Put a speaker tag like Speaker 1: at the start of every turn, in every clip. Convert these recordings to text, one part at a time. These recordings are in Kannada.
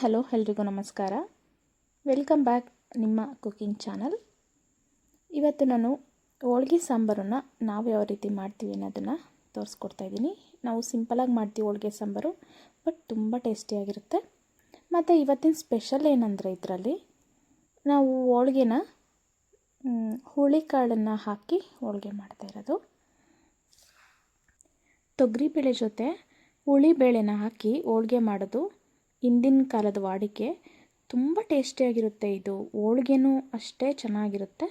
Speaker 1: ಹಲೋ, ಎಲ್ರಿಗೂ ನಮಸ್ಕಾರ. ವೆಲ್ಕಮ್ ಬ್ಯಾಕ್ ನಿಮ್ಮ ಕುಕಿಂಗ್ ಚಾನಲ್. ಇವತ್ತು ನಾನು ಹೋಳ್ಗೆ ಸಾಂಬಾರನ್ನು ನಾವು ಯಾವ ರೀತಿ ಮಾಡ್ತೀವಿ ಅನ್ನೋದನ್ನು ತೋರಿಸ್ಕೊಡ್ತಾ ಇದ್ದೀನಿ. ನಾವು ಸಿಂಪಲಾಗಿ ಮಾಡ್ತೀವಿ ಹೋಳ್ಗೆ ಸಾಂಬಾರು, ಬಟ್ ತುಂಬ ಟೇಸ್ಟಿಯಾಗಿರುತ್ತೆ ಮತ್ತು ಇವತ್ತಿನ ಸ್ಪೆಷಲ್ ಏನಂದರೆ ಇದರಲ್ಲಿ ನಾವು ಹೋಳ್ಗೆನ ಹುಳಿಕಾಳನ್ನು ಹಾಕಿ ಹೋಳ್ಗೆ ಮಾಡ್ತಾ ಇರೋದು. ತೊಗರಿಬೇಳೆ ಜೊತೆ ಹುಳಿ ಬೇಳೆನ ಹಾಕಿ ಹೋಳ್ಗೆ ಮಾಡೋದು. ಹಿಂದಿನ ಕಾಲದ ವಾಡಿಕೆ ತುಂಬ ಟೇಸ್ಟಿಯಾಗಿರುತ್ತೆ ಇದು. ಹೋಳ್ಗೆನೂ ಅಷ್ಟೇ ಚೆನ್ನಾಗಿರುತ್ತೆ.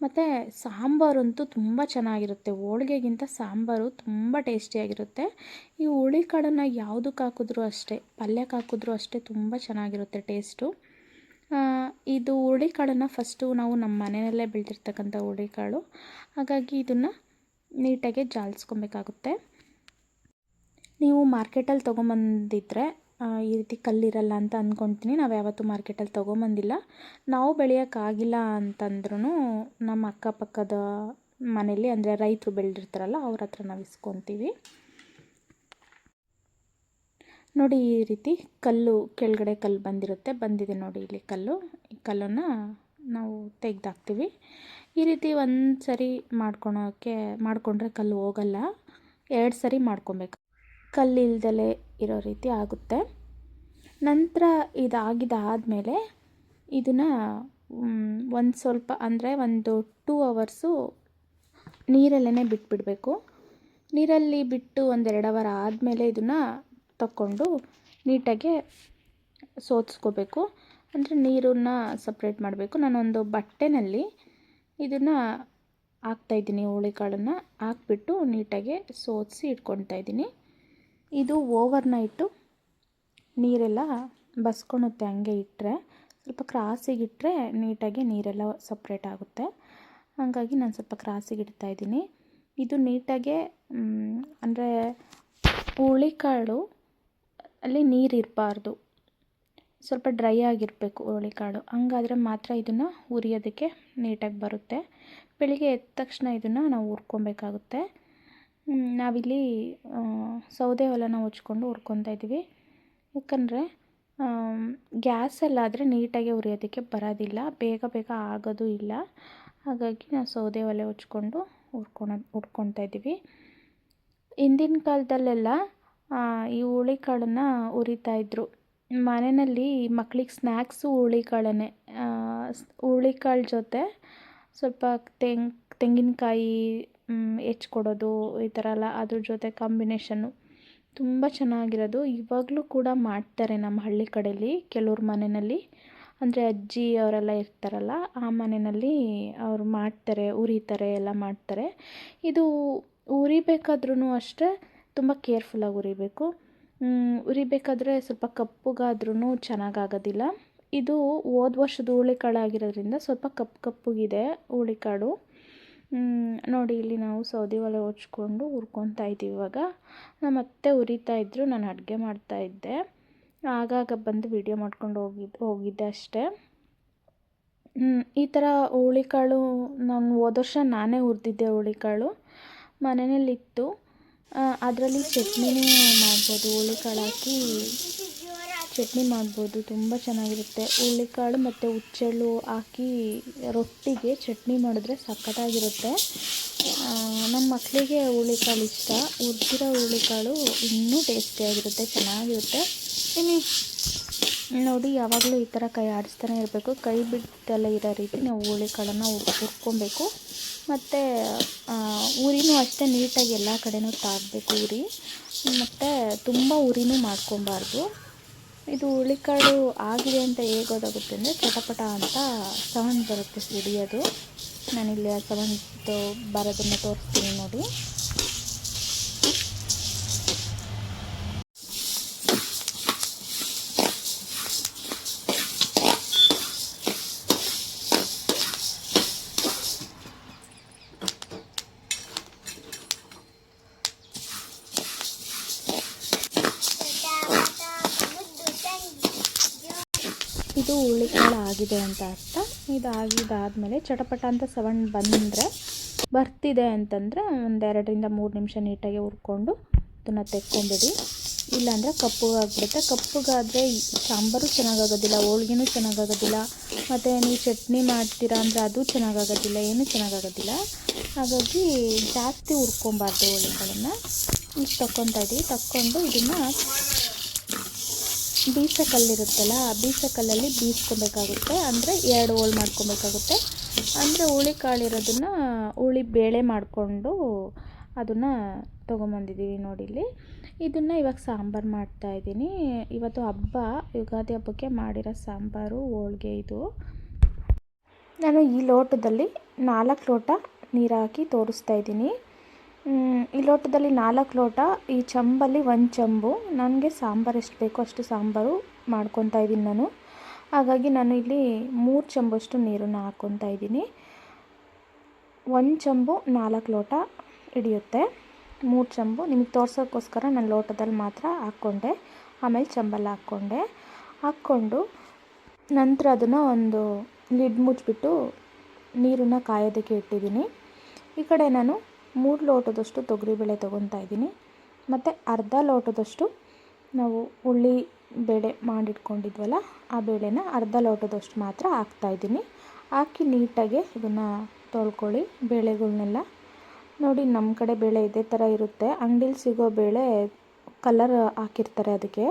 Speaker 1: ಮತ್ತು ಸಾಂಬಾರಂತೂ ತುಂಬ ಚೆನ್ನಾಗಿರುತ್ತೆ. ಹೋಳ್ಗೆಗಿಂತ ಸಾಂಬಾರು ತುಂಬ ಟೇಸ್ಟಿಯಾಗಿರುತ್ತೆ. ಈ ಹುಳಿ ಕಾಳನ್ನು ಯಾವುದಕ್ಕೆ ಹಾಕಿದ್ರೂ ಅಷ್ಟೇ ಪಲ್ಯಕ್ಕೆ ಹಾಕಿದ್ರೂ ಅಷ್ಟೇ ತುಂಬ ಚೆನ್ನಾಗಿರುತ್ತೆ ಟೇಸ್ಟು. ಇದು ಹುಳಿಕಾಳನ್ನು ಫಸ್ಟು ನಾವು ನಮ್ಮ ಮನೆಯಲ್ಲೇ ಬೆಳೆದಿರ್ತಕ್ಕಂಥ ಹುಳಿಕಾಳು ಹಾಗಾಗಿ ಇದನ್ನು ನೀಟಾಗಿ ಜಾಲಿಸ್ಕೊಬೇಕಾಗುತ್ತೆ. ನೀವು ಮಾರ್ಕೆಟಲ್ಲಿ ತೊಗೊಂಬಂದಿದ್ರೆ ಈ ರೀತಿ ಕಲ್ಲಿರಲ್ಲ ಅಂತ ಅಂದ್ಕೊಳ್ತೀನಿ ನಾವು ಯಾವತ್ತೂ ಮಾರ್ಕೆಟಲ್ಲಿ ತೊಗೊಂಬಂದಿಲ್ಲ. ನಾವು ಬೆಳೆಯೋಕ್ಕಾಗಿಲ್ಲ ಅಂತಂದ್ರೂ ನಮ್ಮ ಅಕ್ಕಪಕ್ಕದ ಮನೇಲಿ ಅಂದರೆ ರೈತರು ಬೆಳೆದಿರ್ತಾರಲ್ಲ, ಅವ್ರ ಹತ್ರ ನಾವು ಇಸ್ಕೊತೀವಿ. ನೋಡಿ ಈ ರೀತಿ ಕಲ್ಲು ಕೆಳಗಡೆ ಕಲ್ಲು ಬಂದಿರುತ್ತೆ. ಬಂದಿದೆ ನೋಡಿ ಇಲ್ಲಿ ಕಲ್ಲು. ಈ ಕಲ್ಲನ್ನು ನಾವು ತೆಗೆದಾಕ್ತೀವಿ. ಈ ರೀತಿ ಒಂದು ಸರಿ ಮಾಡ್ಕೊಳೋಕ್ಕೆ, ಮಾಡಿಕೊಂಡ್ರೆ ಕಲ್ಲು ಹೋಗಲ್ಲ. ಎರಡು ಸರಿ ಮಾಡ್ಕೊಬೇಕು. ಕಲ್ಲಿಲ್ದಲೇ ಇರೋ ರೀತಿ ಆಗುತ್ತೆ. ನಂತರ ಇದಾಗಿದ್ದಾದಮೇಲೆ ಇದನ್ನು ಒಂದು ಸ್ವಲ್ಪ ಅಂದರೆ ಒಂದು ಟೂ ಅವರ್ಸು ನೀರಲ್ಲೇ ಬಿಟ್ಬಿಡಬೇಕು. ನೀರಲ್ಲಿ ಬಿಟ್ಟು ಒಂದೆರಡು ಅವರ್ ಆದಮೇಲೆ ಇದನ್ನು ತಕ್ಕೊಂಡು ನೀಟಾಗೆ ಸೋದಿಸ್ಕೋಬೇಕು ಅಂದರೆ ನೀರನ್ನ ಸಪ್ರೇಟ್ ಮಾಡಬೇಕು. ನಾನೊಂದು ಬಟ್ಟೆನಲ್ಲಿ ಇದನ್ನು ಹಾಕ್ತಾಯಿದ್ದೀನಿ ಹುಳಿಕಾಳನ್ನು ಹಾಕ್ಬಿಟ್ಟು ನೀಟಾಗೆ ಸೋದಿಸಿ ಇಟ್ಕೊಳ್ತಾ ಇದ್ದೀನಿ. ಇದು ಓವರ್ ನೈಟು ನೀರೆಲ್ಲ ಬಸ್ಕೊಳುತ್ತೆ ಹಂಗೆ ಇಟ್ಟರೆ ಸ್ವಲ್ಪ ಕ್ರಾಸಿಗೆ ಇಟ್ಟರೆ ನೀಟಾಗಿ ನೀರೆಲ್ಲ ಸಪ್ರೇಟ್ ಆಗುತ್ತೆ. ಹಾಗಾಗಿ ನಾನು ಸ್ವಲ್ಪ ಕ್ರಾಸಿಗೆ ಇಡ್ತಾಯಿದ್ದೀನಿ ಇದು ನೀಟಾಗೆ ಅಂದರೆ ಹುಳಿಕಾಳು ಅಲ್ಲಿ ನೀರು ಇರಬಾರ್ದು. ಸ್ವಲ್ಪ ಡ್ರೈ ಆಗಿರಬೇಕು ಹುಳಿಕಾಳು ಹಂಗಾದರೆ ಮಾತ್ರ ಇದನ್ನು ಹುರಿಯೋದಕ್ಕೆ ನೀಟಾಗಿ ಬರುತ್ತೆ. ಬೆಳಿಗ್ಗೆ ಎದ್ದ ತಕ್ಷಣ ಇದನ್ನು ನಾವು ಹುರ್ಕೊಬೇಕಾಗುತ್ತೆ. ನಾವಿಲ್ಲಿ ಸೌದೆ ಒಲೆನ ಹಚ್ಕೊಂಡು ಹುರ್ಕೊತಾ ಇದ್ದೀವಿ. ಯಾಕಂದರೆ ಗ್ಯಾಸಲ್ಲಾದರೆ ನೀಟಾಗಿ ಉರಿಯೋದಕ್ಕೆ ಬರೋದಿಲ್ಲ, ಬೇಗ ಬೇಗ ಆಗೋದು ಇಲ್ಲ. ಹಾಗಾಗಿ ನಾವು ಸೌದೆ ಒಲೆ ಹಚ್ಕೊಂಡು ಹುರ್ಕೊಳೋ, ಹುರ್ಕೊತಾ ಇದ್ದೀವಿ. ಹಿಂದಿನ ಕಾಲದಲ್ಲೆಲ್ಲ ಈ ಹುಳಿಕಾಳನ್ನು ಹುರಿತಾಯಿದ್ರು ಮನೆಯಲ್ಲಿ ಮಕ್ಳಿಗೆ ಸ್ನ್ಯಾಕ್ಸು ಹುಳಿಕಾಳನ್ನೇ ಹುಳಿಕಾಳು ಜೊತೆ ಸ್ವಲ್ಪ ತೆಂಗ್, ತೆಂಗಿನಕಾಯಿ ಹೆಚ್ಕೊಡೋದು ಈ ಥರ ಎಲ್ಲ ಅದ್ರ ಜೊತೆ ಕಾಂಬಿನೇಷನ್ನು ತುಂಬ ಚೆನ್ನಾಗಿರೋದು. ಇವಾಗಲೂ ಕೂಡ ಮಾಡ್ತಾರೆ ನಮ್ಮ ಹಳ್ಳಿ ಕಡೆಯಲ್ಲಿ ಕೆಲವ್ರ ಮನೆಯಲ್ಲಿ ಅಂದರೆ ಅಜ್ಜಿ ಅವರೆಲ್ಲ ಇರ್ತಾರಲ್ಲ, ಆ ಮನೆಯಲ್ಲಿ ಅವರು ಮಾಡ್ತಾರೆ, ಉರಿತಾರೆ, ಎಲ್ಲ ಮಾಡ್ತಾರೆ. ಇದು ಉರಿಬೇಕಾದ್ರೂ ಅಷ್ಟೇ ತುಂಬ ಕೇರ್ಫುಲ್ಲಾಗಿ ಉರಿಬೇಕು. ಉರಿಬೇಕಾದ್ರೆ ಸ್ವಲ್ಪ ಕಪ್ಪುಗಾದ್ರೂ ಚೆನ್ನಾಗಾಗೋದಿಲ್ಲ. ಇದು ಹೋದ ವರ್ಷದ ಹುಳಿಕಾಳಾಗಿರೋದ್ರಿಂದ ಸ್ವಲ್ಪ ಕಪ್ಪು ಕಪ್ಪಗಿದೆ ಹುಳಿಕಾಳು ನೋಡಿ ಇಲ್ಲಿ ನಾವು ಸೌದೆ ಒಲೆ ಹೊಚ್ಕೊಂಡು ಹುರ್ಕೊತಾ ಇದ್ದೀವಿ ಇವಾಗ. ನಮ್ಮ ಅತ್ತೆ ಉರಿತಾ ಇದ್ದರು ನಾನು ಅಡುಗೆ ಮಾಡ್ತಾಯಿದ್ದೆ ಆಗಾಗ ಬಂದು ವಿಡಿಯೋ ಮಾಡ್ಕೊಂಡು ಹೋಗಿದ್ದು ಹೋಗಿದ್ದೆ ಅಷ್ಟೇ. ಈ ಥರ ಹುಳಿಕಾಳು ನಾನು ಹೋದ ವರ್ಷ ನಾನೇ ಹುರಿದಿದ್ದೆ ಹುಳಿಕಾಳು ಮನೆಯಲ್ಲಿತ್ತು. ಅದರಲ್ಲಿ ಚಟ್ನಿನೂ ಮಾಡ್ಬೋದು ಹುಳಿಕಾಳು ಹಾಕಿ. ಚಟ್ನಿ ಮಾಡ್ಬೋದು, ತುಂಬ ಚೆನ್ನಾಗಿರುತ್ತೆ. ಹುಳ್ಳಿಕಾಳು ಮತ್ತು ಹುಚ್ಚೆಳ್ಳು ಹಾಕಿ ರೊಟ್ಟಿಗೆ ಚಟ್ನಿ ಮಾಡಿದ್ರೆ ಸಖತ್ತಾಗಿರುತ್ತೆ. ನಮ್ಮ ಮಕ್ಕಳಿಗೆ ಹುಳಿಕಾಳು ಇಷ್ಟ. ಹುರಿದಿರೋ ಹುಳಿಕಾಳು ಇನ್ನೂ ಟೇಸ್ಟಿಯಾಗಿರುತ್ತೆ ಚೆನ್ನಾಗಿರುತ್ತೆ. ನೋಡಿ, ಯಾವಾಗಲೂ ಈ ಥರ ಕೈ ಆಡಿಸ್ತಾನೆ ಇರಬೇಕು. ಕೈ ಬಿಟ್ಟೆಲ್ಲ ಇರೋ ರೀತಿ ನಾವು ಹುಳಿಕಾಳನ್ನು ಹುರ್ಕೊಬೇಕು. ಮತ್ತು ಉರಿನೂ ಅಷ್ಟೇ ನೀಟಾಗಿ ಎಲ್ಲ ಕಡೆನೂ ತಾಗಬೇಕು ಉರಿ. ಮತ್ತು ತುಂಬ ಉರಿನೂ ಮಾಡ್ಕೊಬಾರ್ದು. ಇದು ಹುಳಿಕಾಳು ಆಗಿದೆ ಅಂತ ಹೇಗೆ ಗೊತ್ತಾಗುತ್ತೆ ಅಂದರೆ ಚಟಪಟ ಅಂತ ಸೌಂಡ್ ಬರುತ್ತೆ ಸಿಡಿಯೋದು ನಾನಿಲ್ಲಿ ಆ ಸೌಂಡ್ ಬರೋದನ್ನು ತೋರಿಸ್ತೀನಿ ನೋಡಿ ಇದು ಹುಳಿಕಾಳು ಆಗಿದೆ ಅಂತ ಅರ್ಥ. ಇದು ಆಗಿದ್ದಾದಮೇಲೆ ಚಟಪಟ ಅಂತ ಸವಣ್ಣ ಬಂದರೆ ಬರ್ತಿದೆ ಅಂತಂದರೆ ಒಂದು ಎರಡರಿಂದ ಮೂರು ನಿಮಿಷ ನೀಟಾಗಿ ಹುರ್ಕೊಂಡು ಅದನ್ನು ತೆಕ್ಕೊಂಡ್ಬಿಡಿ ಇಲ್ಲಾಂದರೆ ಕಪ್ಪಗಾಗ್ಬಿಡುತ್ತೆ ಕಪ್ಪಗಾದರೆ ಸಾಂಬಾರು ಚೆನ್ನಾಗಾಗೋದಿಲ್ಲ, ಹೋಳ್ಗೆನೂ ಚೆನ್ನಾಗಾಗೋದಿಲ್ಲ, ಮತ್ತು ನೀವು ಚಟ್ನಿ ಮಾಡ್ತೀರಾ ಅಂದರೆ ಅದು ಚೆನ್ನಾಗಾಗೋದಿಲ್ಲ, ಏನೂ ಚೆನ್ನಾಗಾಗೋದಿಲ್ಲ. ಹಾಗಾಗಿ ಜಾಸ್ತಿ ಹುರ್ಕೊಬಾರ್ದು ಹೋಳಿಗಳನ್ನು ಇಷ್ಟು ತಗೊತಾ ಇದ್ದೀವಿ ತಕ್ಕೊಂಡು ಇದನ್ನು ಬೀಸೋ ಕಲ್ಲಿರುತ್ತಲ್ಲ ಆ ಬೀಸ ಕಲ್ಲಲ್ಲಿ ಬೀಸ್ಕೊಬೇಕಾಗುತ್ತೆ. ಅಂದರೆ ಎರಡು ಹೋಳು ಮಾಡ್ಕೊಬೇಕಾಗುತ್ತೆ. ಅಂದರೆ ಹುಳಿ ಕಾಳಿರೋದನ್ನು ಹುಳಿ ಬೇಳೆ ಮಾಡಿಕೊಂಡು ಅದನ್ನು ತೊಗೊಂಬಂದಿದ್ದೀವಿ ನೋಡಿ ಇಲ್ಲಿ. ಇದನ್ನು ಇವಾಗ ಸಾಂಬಾರು ಮಾಡ್ತಾಯಿದ್ದೀನಿ ಇವತ್ತು ಹಬ್ಬ, ಯುಗಾದಿ ಹಬ್ಬಕ್ಕೆ ಮಾಡಿರೋ ಸಾಂಬಾರು ಹೋಳಿಗೆ ಇದು. ನಾನು ಈ ಲೋಟದಲ್ಲಿ ನಾಲ್ಕು ಲೋಟ ನೀರಾಕಿ ತೋರಿಸ್ತಾ ಇದ್ದೀನಿ. ಈ ಲೋಟದಲ್ಲಿ ನಾಲ್ಕು ಲೋಟ, ಈ ಚಂಬಲ್ಲಿ ಒಂದು ಚಂಬು. ನನಗೆ ಸಾಂಬಾರು ಎಷ್ಟು ಬೇಕೋ ಅಷ್ಟು ಸಾಂಬಾರು ಮಾಡ್ಕೊತಾ ಇದ್ದೀನಿ ನಾನು. ಹಾಗಾಗಿ ನಾನು ಇಲ್ಲಿ ಮೂರು ಚಂಬಷ್ಟು ನೀರನ್ನು ಹಾಕ್ಕೊತಾ ಇದ್ದೀನಿ. ಒಂದು ಚಂಬು ನಾಲ್ಕು ಲೋಟ ಹಿಡಿಯುತ್ತೆ. ಮೂರು ಚಂಬು, ನಿಮಗೆ ತೋರ್ಸೋಕ್ಕೋಸ್ಕರ ನಾನು ಲೋಟದಲ್ಲಿ ಮಾತ್ರ ಹಾಕ್ಕೊಂಡೆ. ಆಮೇಲೆ ಚಂಬಲ್ಲಿ ಹಾಕ್ಕೊಂಡೆ. ಹಾಕ್ಕೊಂಡು ನಂತರ ಅದನ್ನು ಒಂದು ಲಿಡ್ ಮುಚ್ಚಿಬಿಟ್ಟು ನೀರನ್ನು ಕಾಯೋದಕ್ಕೆ ಇಟ್ಟಿದ್ದೀನಿ. ಈ ಕಡೆ ನಾನು ಮೂರು ಲೋಟದಷ್ಟು ತೊಗರಿಬೇಳೆ ತೊಗೊತಾ ಇದ್ದೀನಿ. ಮತ್ತು ಅರ್ಧ ಲೋಟದಷ್ಟು ನಾವು ಹುಳಿ ಬೇಳೆ ಮಾಡಿಟ್ಕೊಂಡಿದ್ವಲ್ಲ, ಆ ಬೇಳೆನ ಅರ್ಧ ಲೋಟದಷ್ಟು ಮಾತ್ರ ಹಾಕ್ತಾಯಿದ್ದೀನಿ ಹಾಕಿ ನೀಟಾಗಿ ಇದನ್ನು ತೊಳ್ಕೊಳ್ಳಿ. ಬೇಳೆಗಳನ್ನೆಲ್ಲ ನೋಡಿ ನಮ್ಮ ಕಡೆ ಬೇಳೆ ಇದೇ ಥರ ಇರುತ್ತೆ. ಅಂಗಡೀಲಿ ಸಿಗೋ ಬೇಳೆ ಕಲರ್ ಹಾಕಿರ್ತಾರೆ ಅದಕ್ಕೆ.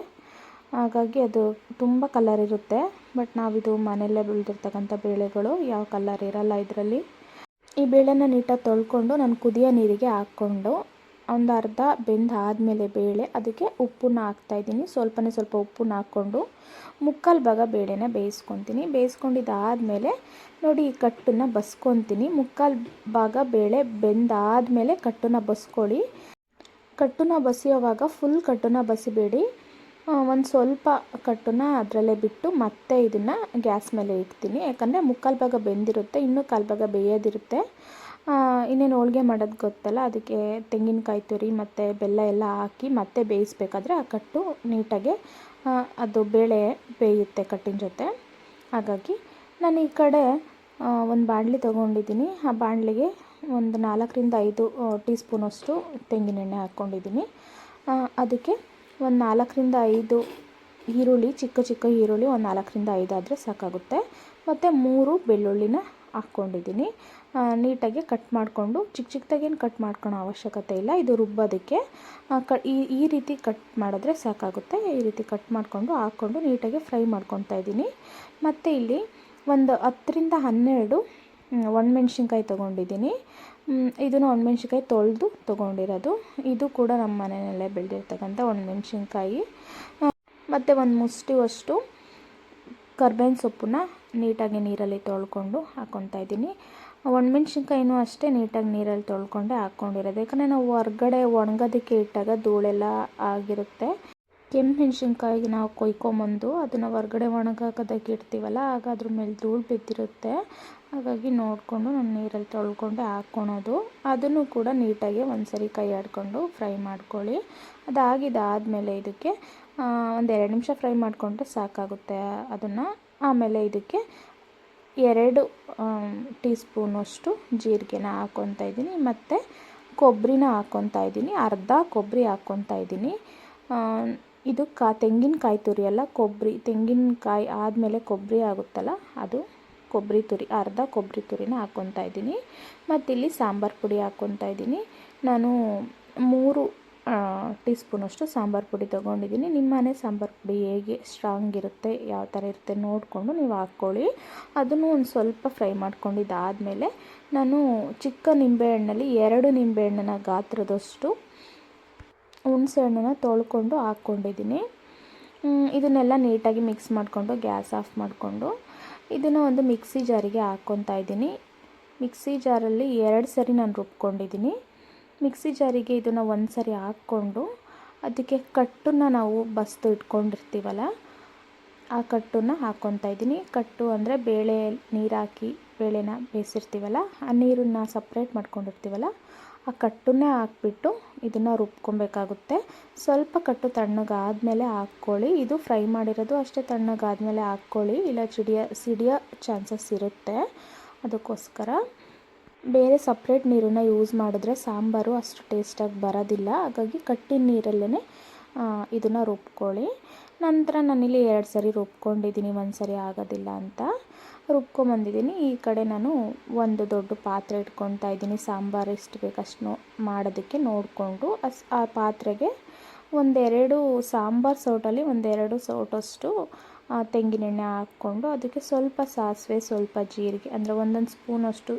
Speaker 1: ಹಾಗಾಗಿ ಅದು ತುಂಬ ಕಲರ್ ಇರುತ್ತೆ. ಬಟ್ ನಾವಿದು ಮನೆಯಲ್ಲೇ ಬೆಳೆದಿರ್ತಕ್ಕಂಥ ಬೇಳೆಗಳು ಯಾವ ಕಲರ್ ಇರಲ್ಲ ಇದರಲ್ಲಿ. ಈ ಬೇಳೆನ ನೀಟಾಗಿ ತೊಳ್ಕೊಂಡು ನಾನು ಕುದಿಯೋ ನೀರಿಗೆ ಹಾಕ್ಕೊಂಡು ಒಂದು ಅರ್ಧ ಬೆಂದು ಆದಮೇಲೆ ಬೇಳೆ, ಅದಕ್ಕೆ ಉಪ್ಪನ್ನ ಹಾಕ್ತಾಯಿದ್ದೀನಿ ಸ್ವಲ್ಪನೇ ಸ್ವಲ್ಪ ಉಪ್ಪನ್ನ ಹಾಕ್ಕೊಂಡು ಮುಕ್ಕಾಲು ಭಾಗ ಬೇಳೆನ ಬೇಯಿಸ್ಕೊತೀನಿ. ಬೇಯಿಸ್ಕೊಂಡಿದ್ದಾದಮೇಲೆ ನೋಡಿ ಈ ಕಟ್ಟನ್ನು ಬಸ್ಕೊತೀನಿ. ಮುಕ್ಕಾಲು ಭಾಗ ಬೇಳೆ ಬೆಂದಾದಮೇಲೆ ಕಟ್ಟನ್ನು ಬಸ್ಕೊಳ್ಳಿ. ಕಟ್ಟನ್ನು ಬಸಿಯೋವಾಗ ಫುಲ್ ಕಟ್ಟನ್ನು ಬಸಿಬೇಡಿ. ಒಂದು ಸ್ವಲ್ಪ ಕಟ್ಟನ್ನು ಅದರಲ್ಲೇ ಬಿಟ್ಟು ಮತ್ತೆ ಇದನ್ನು ಗ್ಯಾಸ್ ಮೇಲೆ ಇಡ್ತೀನಿ. ಯಾಕಂದರೆ ಮುಕ್ಕಾಲು ಭಾಗ ಬೆಂದಿರುತ್ತೆ, ಇನ್ನೂ ಕಾಲು ಭಾಗ ಬೇಯೋದಿರುತ್ತೆ. ಇನ್ನೇನು ಹೋಳಿಗೆ ಮಾಡೋದು ಗೊತ್ತಲ್ಲ, ಅದಕ್ಕೆ ತೆಂಗಿನಕಾಯಿ ತುರಿ ಮತ್ತು ಬೆಲ್ಲ ಎಲ್ಲ ಹಾಕಿ ಮತ್ತೆ ಬೇಯಿಸ್ಬೇಕಾದ್ರೆ ಆ ಕಟ್ಟು ನೀಟಾಗೆ ಅದು ಬೇಳೆ ಬೇಯುತ್ತೆ ಕಟ್ಟಿನ ಜೊತೆ. ಹಾಗಾಗಿ ನಾನು ಈ ಕಡೆ ಒಂದು ಬಾಣಲಿ ತೊಗೊಂಡಿದ್ದೀನಿ. ಆ ಬಾಣಲಿಗೆ ಒಂದು ನಾಲ್ಕರಿಂದ ಐದು ಟೀ ಸ್ಪೂನಷ್ಟು ತೆಂಗಿನೆಣ್ಣೆ ಹಾಕ್ಕೊಂಡಿದ್ದೀನಿ ಅದಕ್ಕೆ ಒಂದು ನಾಲ್ಕರಿಂದ ಐದು ಈರುಳ್ಳಿ, ಚಿಕ್ಕ ಚಿಕ್ಕ ಈರುಳ್ಳಿ ಒಂದು ನಾಲ್ಕರಿಂದ ಐದು ಆದರೆ ಸಾಕಾಗುತ್ತೆ. ಮತ್ತು ಮೂರು ಬೆಳ್ಳುಳ್ಳಿನ ಹಾಕ್ಕೊಂಡಿದ್ದೀನಿ. ನೀಟಾಗಿ ಕಟ್ ಮಾಡಿಕೊಂಡು, ಚಿಕ್ಕ ಚಿಕ್ಕದಾಗೇನು ಕಟ್ ಮಾಡ್ಕೊಳೋ ಅವಶ್ಯಕತೆ ಇಲ್ಲ. ಇದು ರುಬ್ಬೋದಕ್ಕೆ. ಕ, ಈ ರೀತಿ ಕಟ್ ಮಾಡಿದ್ರೆ ಸಾಕಾಗುತ್ತೆ. ಈ ರೀತಿ ಕಟ್ ಮಾಡಿಕೊಂಡು, ಹಾಕ್ಕೊಂಡು ನೀಟಾಗಿ ಫ್ರೈ ಮಾಡ್ಕೊತಾ ಇದ್ದೀನಿ. ಮತ್ತು ಇಲ್ಲಿ ಒಂದು ಹತ್ತರಿಂದ ಹನ್ನೆರಡು ಒಣಮೆಣ್ಸಿನ್ಕಾಯಿ ತೊಗೊಂಡಿದ್ದೀನಿ. ಇದನ್ನು ಒಣಮೆಣ್ಸಿನ್ಕಾಯಿ ತೊಳೆದು ತೊಗೊಂಡಿರೋದು. ಇದು ಕೂಡ ನಮ್ಮ ಮನೆಯಲ್ಲೇ ಬೆಳೆದಿರ್ತಕ್ಕಂಥ ಒಣಮೆಣ್ಸಿನ್ಕಾಯಿ. ಮತ್ತು ಒಂದು ಮುಷ್ಟಿವಷ್ಟು ಕರ್ಬೇವಿನ ಸೊಪ್ಪನ್ನ ನೀಟಾಗಿ ನೀರಲ್ಲಿ ತೊಳ್ಕೊಂಡು ಹಾಕ್ಕೊತಾ ಇದ್ದೀನಿ. ಒಣಮೆಣ್ಸಿನ್ಕಾಯಿನೂ ಅಷ್ಟೇ ನೀಟಾಗಿ ನೀರಲ್ಲಿ ತೊಳ್ಕೊಂಡೆ ಹಾಕ್ಕೊಂಡಿರೋದು ಯಾಕಂದರೆ ನಾವು ಹೊರ್ಗಡೆ ಒಣಗೋದಕ್ಕೆ ಇಟ್ಟಾಗ ಧೂಳೆಲ್ಲ ಆಗಿರುತ್ತೆ. ಕೆಂಪು ನಾವು ಕೊಯ್ಕೊಂಬಂದು ಅದನ್ನು ಹೊರ್ಗಡೆ ಒಣಗಾಕೋದಕ್ಕೆ ಇಡ್ತೀವಲ್ಲ, ಆಗ ಅದ್ರ ಮೇಲೆ ಧೂಳು ಬಿದ್ದಿರುತ್ತೆ. ಹಾಗಾಗಿ ನೋಡಿಕೊಂಡು ನಾನು ನೀರಲ್ಲಿ ತೊಳ್ಕೊಂಡು ಹಾಕ್ಕೊಳೋದು ಅದನ್ನು ಕೂಡ ನೀಟಾಗಿ ಒಂದ್ಸರಿ ಕೈ ಆಡ್ಕೊಂಡು ಫ್ರೈ ಮಾಡ್ಕೊಳ್ಳಿ. ಅದಾಗಿದ್ದಾದಮೇಲೆ ಇದಕ್ಕೆ ಒಂದು ಎರಡು ನಿಮಿಷ ಫ್ರೈ ಮಾಡಿಕೊಂಡ್ರೆ ಸಾಕಾಗುತ್ತೆ ಅದನ್ನು. ಆಮೇಲೆ ಇದಕ್ಕೆ ಎರಡು ಟೀ ಸ್ಪೂನಷ್ಟು ಜೀರಿಗೆನ ಹಾಕ್ಕೊತಾ ಇದ್ದೀನಿ. ಮತ್ತು ಕೊಬ್ಬರಿನ ಹಾಕ್ಕೊತಾ ಇದ್ದೀನಿ. ಅರ್ಧ ಕೊಬ್ಬರಿ ಹಾಕ್ಕೊತಾ ಇದ್ದೀನಿ. ಇದು ಕಾ, ತೆಂಗಿನಕಾಯಿ ತುರಿ ಅಲ್ಲ, ಕೊಬ್ಬರಿ, ತೆಂಗಿನಕಾಯಿ ಆದಮೇಲೆ ಕೊಬ್ಬರಿ ಆಗುತ್ತಲ್ಲ, ಅದು ಕೊಬ್ಬರಿ ತುರಿ, ಅರ್ಧ ಕೊಬ್ಬರಿ ತುರಿನ ಹಾಕ್ಕೊತಾ ಇದ್ದೀನಿ. ಮತ್ತಿಲ್ಲಿ ಸಾಂಬಾರು ಪುಡಿ ಹಾಕ್ಕೊತಾ ಇದ್ದೀನಿ. ನಾನು ಮೂರು ಟೀ ಸ್ಪೂನಷ್ಟು ಸಾಂಬಾರು ಪುಡಿ ತೊಗೊಂಡಿದ್ದೀನಿ. ನಿಮ್ಮ ಮನೆ ಸಾಂಬಾರು ಪುಡಿ ಹೇಗೆ ಸ್ಟ್ರಾಂಗ್ ಇರುತ್ತೆ, ಯಾವ ಥರ ಇರುತ್ತೆ ನೋಡಿಕೊಂಡು ನೀವು ಹಾಕ್ಕೊಳ್ಳಿ. ಅದನ್ನು ಒಂದು ಸ್ವಲ್ಪ ಫ್ರೈ ಮಾಡ್ಕೊಂಡಿದ್ದಾದಮೇಲೆ ನಾನು ಚಿಕ್ಕ ನಿಂಬೆಹಣ್ಣಲ್ಲಿ ಎರಡು ನಿಂಬೆಹಣ್ಣನ ಗಾತ್ರದಷ್ಟು ಹುಣಸೆ ಹಣ್ಣನ್ನು ತೊಳ್ಕೊಂಡು ಹಾಕ್ಕೊಂಡಿದ್ದೀನಿ. ಇದನ್ನೆಲ್ಲ ನೀಟಾಗಿ ಮಿಕ್ಸ್ ಮಾಡಿಕೊಂಡು, ಗ್ಯಾಸ್ ಆಫ್ ಮಾಡಿಕೊಂಡು ಇದನ್ನು ಒಂದು ಮಿಕ್ಸಿ ಜಾರಿಗೆ ಹಾಕ್ಕೊತಾ ಇದ್ದೀನಿ. ಮಿಕ್ಸಿ ಜಾರಲ್ಲಿ ಎರಡು ಸರಿ ನಾನು ರುಬ್ಕೊಂಡಿದ್ದೀನಿ. ಮಿಕ್ಸಿ ಜಾರಿಗೆ ಇದನ್ನು ಒಂದು ಸರಿ ಹಾಕ್ಕೊಂಡು ಅದಕ್ಕೆ ಕಟ್ಟನ್ನು ನಾವು ಬಸ್ದು ಇಟ್ಕೊಂಡಿರ್ತೀವಲ್ಲ, ಆ ಕಟ್ಟನ್ನು ಹಾಕ್ಕೊತಾ ಇದ್ದೀನಿ. ಕಟ್ಟು ಅಂದರೆ ಬೇಳೆ ನೀರು ಹಾಕಿ, ಬೇಳೆನ ಬೇಯಿಸಿರ್ತೀವಲ್ಲ, ಆ ನೀರನ್ನು ಸಪ್ರೇಟ್ ಮಾಡ್ಕೊಂಡಿರ್ತೀವಲ್ಲ ಆ ಕಟ್ಟನ್ನೇ ಹಾಕ್ಬಿಟ್ಟು ಇದನ್ನು ರುಬ್ಕೊಬೇಕಾಗುತ್ತೆ. ಸ್ವಲ್ಪ ಕಟ್ಟು ತಣ್ಣಗಾದಮೇಲೆ ಹಾಕ್ಕೊಳ್ಳಿ. ಇದು ಫ್ರೈ ಮಾಡಿರೋದು ಅಷ್ಟೇ ತಣ್ಣಗಾದಮೇಲೆ ಹಾಕ್ಕೊಳ್ಳಿ. ಇಲ್ಲ ಚಿಡಿಯ, ಸಿಡಿಯೋ ಚಾನ್ಸಸ್ ಇರುತ್ತೆ ಅದಕ್ಕೋಸ್ಕರ. ಬೇರೆ ಸಪ್ರೇಟ್ ನೀರನ್ನು ಯೂಸ್ ಮಾಡಿದ್ರೆ ಸಾಂಬಾರು ಅಷ್ಟು ಟೇಸ್ಟಾಗಿ ಬರೋದಿಲ್ಲ. ಹಾಗಾಗಿ ಕಟ್ಟಿನ ನೀರಲ್ಲೇ ಇದನ್ನು ರುಬ್ಕೊಳ್ಳಿ. ನಂತರ ನಾನಿಲ್ಲಿ ಎರಡು ಸರಿ ರುಬ್ಕೊಂಡಿದ್ದೀನಿ ಒಂದು ಸರಿ ಆಗೋದಿಲ್ಲ ಅಂತ. ರುಬ್ಕೊಂಬಂದಿದ್ದೀನಿ. ಈ ಕಡೆ ನಾನು ಒಂದು ದೊಡ್ಡ ಪಾತ್ರೆ ಇಟ್ಕೊತಾ ಇದ್ದೀನಿ. ಸಾಂಬಾರು ಎಷ್ಟು ಬೇಕಷ್ಟು ನೋ ಮಾಡೋದಕ್ಕೆ ನೋಡಿಕೊಂಡು ಅಸ್ ಆ ಪಾತ್ರೆಗೆ ಒಂದೆರಡು ಸಾಂಬಾರು ಸೌಟಲ್ಲಿ ಒಂದೆರಡು ಸೌಟಷ್ಟು ತೆಂಗಿನೆಣ್ಣೆ ಹಾಕ್ಕೊಂಡು ಅದಕ್ಕೆ ಸ್ವಲ್ಪ ಸಾಸಿವೆ, ಸ್ವಲ್ಪ ಜೀರಿಗೆ, ಅಂದರೆ ಒಂದೊಂದು ಸ್ಪೂನಷ್ಟು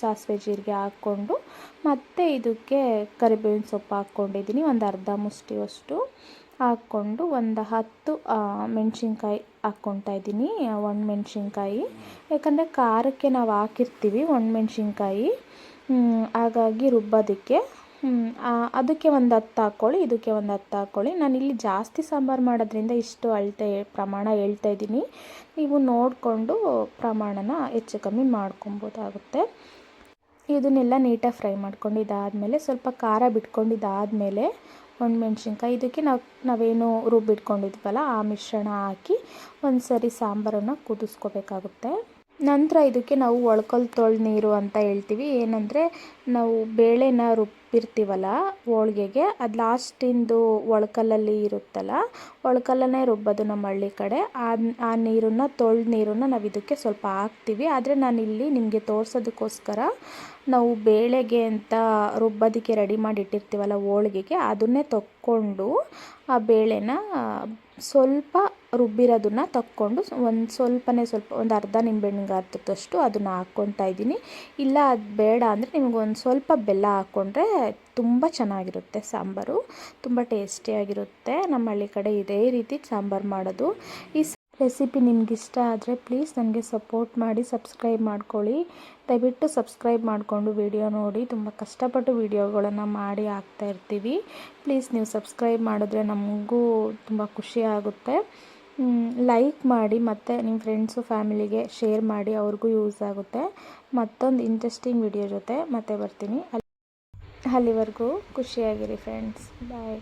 Speaker 1: ಸಾಸಿವೆ, ಜೀರಿಗೆ ಹಾಕ್ಕೊಂಡು ಮತ್ತೆ ಇದಕ್ಕೆ ಕರಿಬೇವಿನ ಸೊಪ್ಪು ಹಾಕ್ಕೊಂಡಿದ್ದೀನಿ. ಒಂದು ಅರ್ಧ ಮುಷ್ಟಿಯಷ್ಟು ಹಾಕ್ಕೊಂಡು ಒಂದು ಹತ್ತು ಮೆಣಸಿನ್ಕಾಯಿ ಹಾಕ್ಕೊಳ್ತಾ ಇದ್ದೀನಿ ಒಣ ಮೆಣಸಿನ್ಕಾಯಿ. ಯಾಕಂದರೆ ಖಾರಕ್ಕೆ ನಾವು ಹಾಕಿರ್ತೀವಿ ಒಣ ಮೆಣಸಿನ್ಕಾಯಿ. ಹಾಗಾಗಿ ರುಬ್ಬೋದಕ್ಕೆ. ಅದಕ್ಕೆ ಒಂದು ಹತ್ತು ಹಾಕ್ಕೊಳ್ಳಿ ಇದಕ್ಕೆ ಒಂದು ಹತ್ತು ಹಾಕ್ಕೊಳ್ಳಿ ನಾನಿಲ್ಲಿ ಜಾಸ್ತಿ ಸಾಂಬಾರು ಮಾಡೋದ್ರಿಂದ ಇಷ್ಟು ಅಳತೆ ಪ್ರಮಾಣ ಹೇಳ್ತಾ ಇದ್ದೀನಿ. ನೀವು ನೋಡಿಕೊಂಡು ಪ್ರಮಾಣನ ಹೆಚ್ಚು ಕಮ್ಮಿ ಮಾಡ್ಕೊಬೋದಾಗುತ್ತೆ. ಇದನ್ನೆಲ್ಲ ನೀಟಾಗಿ ಫ್ರೈ ಮಾಡ್ಕೊಂಡು ಇದಾದಮೇಲೆ ಸ್ವಲ್ಪ ಖಾರ ಬಿಟ್ಕೊಂಡಿದ್ದಾದಮೇಲೆ ಒಣಮೆಣ್ಸಿನ್ಕಾಯಿ ಇದಕ್ಕೆ ನಾವು, ನಾವೇನು ರುಬ್ಬಿಟ್ಕೊಂಡಿದ್ವಲ್ಲ ಆ ಮಿಶ್ರಣ ಹಾಕಿ ಒಂದು ಸರಿ ಸಾಂಬಾರನ್ನು ಕುದಿಸ್ಕೋಬೇಕಾಗುತ್ತೆ. ನಂತರ ಇದಕ್ಕೆ ನಾವು ಒಳ್ಕಲ್ ತೊಳೆ ನೀರು ಅಂತ ಹೇಳ್ತೀವಿ. ಏನಂದರೆ ನಾವು ಬೇಳೆನ ರುಬ್ಬಿರ್ತೀವಲ್ಲ ಹೋಳ್ಗೆಗೆ, ಅದು ಲಾಸ್ಟಿಂದು ಒಳ್ಕಲ್ಲಲ್ಲಿ ಇರುತ್ತಲ್ಲ, ಒಳ್ಕಲ್ಲನ್ನೇ ರುಬ್ಬೋದು ನಮ್ಮ ಹಳ್ಳಿ ಕಡೆ. ಆ ಆ ನೀರನ್ನು, ತೊಳೆದ ನೀರನ್ನು ನಾವು ಇದಕ್ಕೆ ಸ್ವಲ್ಪ ಹಾಕ್ತೀವಿ. ಆದರೆ ನಾನಿಲ್ಲಿ ನಿಮಗೆ ತೋರಿಸೋದಕ್ಕೋಸ್ಕರ ನಾವು ಬೇಳೆಗೆ ಅಂತ ರುಬ್ಬೋದಕ್ಕೆ ರೆಡಿ ಮಾಡಿ ಇಟ್ಟಿರ್ತೀವಲ್ಲ ಹೋಳ್ಗೆಗೆ, ಅದನ್ನೇ ತಕ್ಕೊಂಡು ಆ ಬೇಳೆನ ಸ್ವಲ್ಪ ರುಬ್ಬಿರೋದನ್ನ ತಕ್ಕೊಂಡು ಒಂದು ಸ್ವಲ್ಪನೇ ಸ್ವಲ್ಪ, ಒಂದು ಅರ್ಧ ನಿಂಬೆಹಣ್ಣಿಗೆ ಅರ್ಧದಷ್ಟು ಅದನ್ನು ಹಾಕ್ಕೊತಾ ಇದ್ದೀನಿ. ಇಲ್ಲ, ಅದು ಬೇಡ ಅಂದರೆ ನಿಮ್ಗೆ ಒಂದು ಸ್ವಲ್ಪ ಬೆಲ್ಲ ಹಾಕ್ಕೊಂಡ್ರೆ ತುಂಬ ಚೆನ್ನಾಗಿರುತ್ತೆ ಸಾಂಬಾರು. ತುಂಬ ಟೇಸ್ಟಿಯಾಗಿರುತ್ತೆ. ನಮ್ಮ ಹಳ್ಳಿ ಕಡೆ ಇದೇ ರೀತಿ ಸಾಂಬಾರು ಮಾಡೋದು. ಈ ರೆಸಿಪಿ ನಿಮ್ಗೆ ಇಷ್ಟ ಆದರೆ ಪ್ಲೀಸ್ ನನಗೆ ಸಪೋರ್ಟ್ ಮಾಡಿ, ಸಬ್ಸ್ಕ್ರೈಬ್ ಮಾಡ್ಕೊಳ್ಳಿ. ದಯವಿಟ್ಟು ಸಬ್ಸ್ಕ್ರೈಬ್ ಮಾಡಿಕೊಂಡು ವಿಡಿಯೋ ನೋಡಿ. ತುಂಬ ಕಷ್ಟಪಟ್ಟು ವಿಡಿಯೋಗಳನ್ನು ಮಾಡಿ ಹಾಕ್ತಾ ಇರ್ತೀವಿ. ಪ್ಲೀಸ್ ನೀವು ಸಬ್ಸ್ಕ್ರೈಬ್ ಮಾಡಿದ್ರೆ ನಮಗೂ ತುಂಬ ಖುಷಿ ಆಗುತ್ತೆ. ಲೈಕ್ ಮಾಡಿ ಮತ್ತು ನಿಮ್ಮ ಫ್ರೆಂಡ್ಸು ಫ್ಯಾಮಿಲಿಗೆ ಶೇರ್ ಮಾಡಿ ಅವ್ರಿಗೂ ಯೂಸ್ ಆಗುತ್ತೆ. ಮತ್ತೊಂದು ಇಂಟ್ರೆಸ್ಟಿಂಗ್ ವಿಡಿಯೋ ಜೊತೆ ಮತ್ತೆ ಬರ್ತೀನಿ. ಅಲ್ಲಿ ಅಲ್ಲಿವರೆಗೂ ಖುಷಿಯಾಗಿರಿ ಫ್ರೆಂಡ್ಸ್ ಬಾಯ್